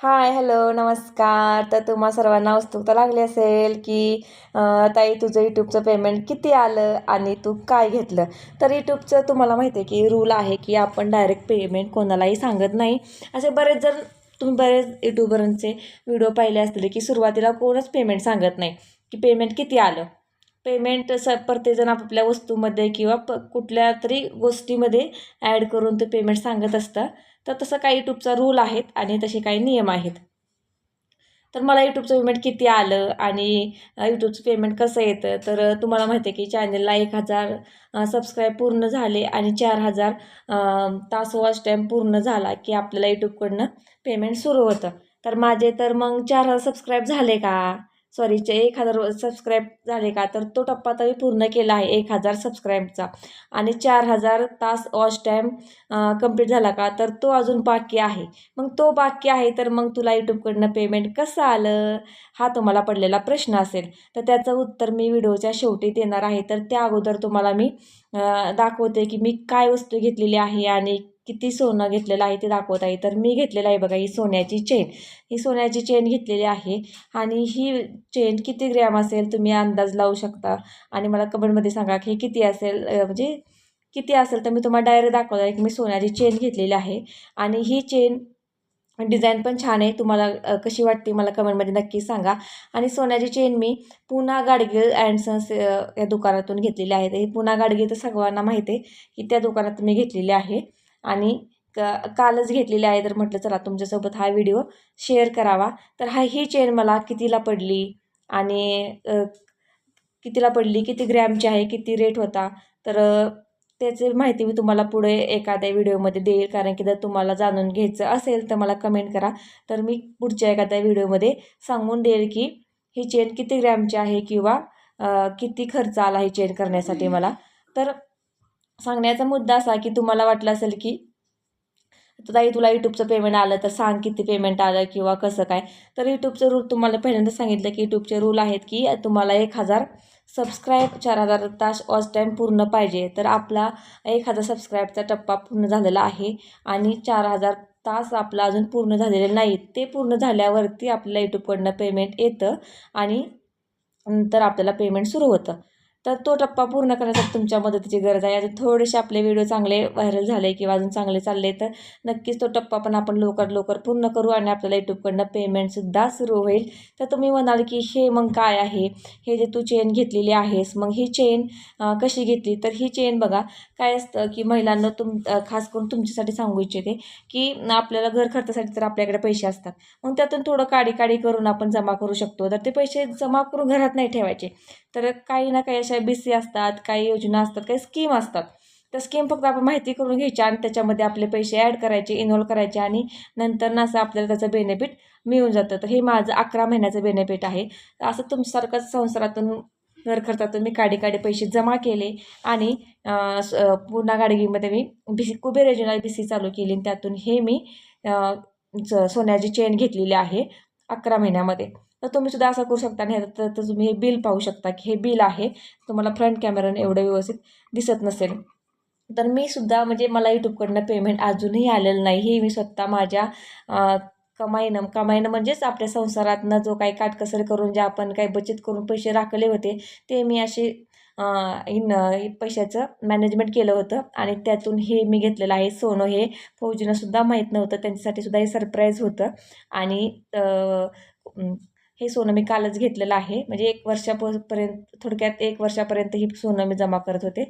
Hi hello नमस्कार. तर तुम्हा सर्वांना उत्सुकता लागली असेल की ताई तुझं यूट्यूबचं पेमेंट किती आलं आणि तू काय घेतलं? तर यूट्यूबचं तुम्हाला माहिती आहे की रूल आहे की आपण डायरेक्ट पेमेंट कोणालाही सांगत नाही. असे बरेच जण तुम्ही बरेच यूट्यूबरांचे व्हिडिओ पाहिले असतील की सुरुवातीला कोणच पेमेंट सांगत नाही. की पेमेंट किती आलं? पेमेंट स प्रत्येकजण आपापल्या वस्तूमध्ये किंवा प कुठल्या तरी गोष्टीमध्ये ॲड करून ते पेमेंट सांगत असतं तर तसं काही यूट्यूबचा रूल आहेत आणि तसे काही नियम आहेत. तर मला यूट्यूबचं पेमेंट किती आलं आणि यूट्यूबचं पेमेंट कसं येतं? तर तुम्हाला माहिती आहे की चॅनलला एक हजार सबस्क्राईब पूर्ण झाले आणि चार हजार तास वॉच टाईम पूर्ण झाला की आपल्याला यूट्यूबकडनं पेमेंट सुरू होतं. तर माझे तर मग चार हजार सबस्क्राईब झाले का? सॉरीचे एक हजार सबस्क्राईब झाले का? तर तो टप्पा तरी पूर्ण केला आहे एक हजार सबस्क्राईबचा आणि चार हजार तास वॉच टाईम कंप्लीट झाला का? तर तो अजून बाकी आहे. मग तो बाकी आहे तर मग तुला यूट्यूबकडनं पेमेंट कसं आलं? हा तुम्हाला पडलेला प्रश्न असेल. तर त्याचं उत्तर मी व्हिडिओच्या शेवटी देणार आहे. तर त्या अगोदर तुम्हाला मी दाखवते की मी काय वस्तू घेतलेली आहे आणि किती सोनं घेतलेलं आहे ते दाखवत आहे. तर मी घेतलेलं आहे बघा ही सोन्याची चेन. ही सोन्याची चेन घेतलेली आहे आणि ही चेन किती ग्रॅम असेल तुम्ही अंदाज लावू शकता? आणि मला कमेंटमध्ये सांगा की हे किती असेल म्हणजे किती असेल तर मी तुम्हाला डायरेक्ट दाखवत आहे की मी सोन्याची चेन घेतलेली आहे. आणि ही चेन डिझाईन पण छान आहे. तुम्हाला कशी वाटते मला कमेंटमध्ये नक्की सांगा. आणि सोन्याची चेन मी पुन्हा गाडगीळ अँड सन्स या दुकानातून घेतलेली आहे. ही पुन्हा गाडगीळ तर सर्वांना माहिती आहे की त्या दुकानात मी घेतलेली आहे. आणि क कालच घेतलेली आहे. तर म्हटलं चला तुमच्यासोबत हा व्हिडिओ शेअर करावा. तर हा ही चेन मला कितीला पडली आणि कितीला पडली किती ग्रॅमची आहे किती रेट होता. तर त्याची माहिती मी तुम्हाला पुढे एखाद्या व्हिडिओमध्ये देईल. कारण की जर तुम्हाला जाणून घ्यायचं असेल तर मला कमेंट करा. तर मी पुढच्या एखाद्या व्हिडिओमध्ये सांगून देईल की ही चेन किती ग्रॅमची आहे किंवा किती खर्च आला ही चेन करण्यासाठी मला. तर सांगण्याचा मुद्दा असा की तुम्हाला वाटलं असेल की ताई तुला यूट्यूबचं पेमेंट आलं तर सांग किती पेमेंट आलं किंवा कसं काय? तर यूट्यूबचं रूल तुम्हाला पहिल्यांदा सांगितलं की यूट्यूबचे रूल आहेत की तुम्हाला एक हजार सबस्क्राईब चार हजार तास वॉच टाईम पूर्ण पाहिजे. तर आपला एक हजार सबस्क्राईबचा टप्पा पूर्ण झालेला आहे आणि चार हजार तास आपला अजून पूर्ण झालेले नाहीत ते पूर्ण झाल्यावरती आपल्याला यूट्यूबकडनं पेमेंट येतं आणि नंतर आपल्याला पेमेंट सुरू होतं. तर तो टप्पा पूर्ण करण्यासाठी तुमच्या मदतीची गरज आहे. अजून थोडेसे आपले व्हिडिओ चांगले व्हायरल झाले किंवा अजून चांगले चालले तर नक्कीच तो टप्पा पण आपण लवकर लवकर पूर्ण करू आणि आपल्याला यूट्यूबकडनं पेमेंटसुद्धा सुरू होईल. तर तुम्ही म्हणाल की हे मग काय आहे? हे जे तू चेन घेतलेली आहेस मग ही चेन कशी घेतली? तर ही चेन बघा काय असतं की महिलांना तुम खास करून तुमच्यासाठी सांगू इच्छिते की आपल्याला घर खर्चासाठी तर आपल्याकडे पैसे असतात. मग त्यातून थोडं काडी काडी करून आपण जमा करू शकतो. तर ते पैसे जमा करून घरात नाही ठेवायचे. तर काही ना काही अशा बी सी असतात काही योजना असतात काही स्कीम असतात. त्या स्कीम फक्त आपण माहिती करून घ्यायची आणि त्याच्यामध्ये आपले पैसे ॲड करायचे इन्व्हॉल्व करायचे आणि नंतर ना असं आपल्याला त्याचं बेनिफिट मिळून जातं. तर हे माझं अकरा महिन्याचं बेनिफिट आहे. असं तुमच्यासारखंच संसारातून घर खर्चातून मी काडी काडी पैसे जमा केले आणि पुन्हा गाडगीमध्ये मी बी सी कुबेर योजना बी सी चालू केली आणि त्यातून हे मी सोन्याची चेन घेतलेली आहे. अकरा महिन्यामध्ये. तर तुम्ही सुद्धा असं करू शकता नाही तर तर तुम्ही हे बिल पाहू शकता की हे बिल आहे. तुम्हाला फ्रंट कॅमेराने एवढं व्यवस्थित दिसत नसेल. तर मी सुद्धा म्हणजे मला यूट्यूबकडनं पेमेंट अजूनही आलेलं नाही. हे मी स्वतः माझ्या कमाईनं कमाईनं म्हणजेच आपल्या संसारातनं जो काही काटकसर करून जे आपण काही बचत करून पैसे राखले होते ते मी असे इन पैशाचं मॅनेजमेंट केलं होतं आणि त्यातून हे मी घेतलेलं आहे सोनं हे. फौजीनंसुद्धा माहीत नव्हतं त्यांच्यासाठी सुद्धा हे सरप्राईज होतं. आणि हे सोनं मी कालच घेतलेलं आहे. म्हणजे एक वर्षापर्यंत थोडक्यात एक वर्षापर्यंत ही सोनं मी जमा करत होते.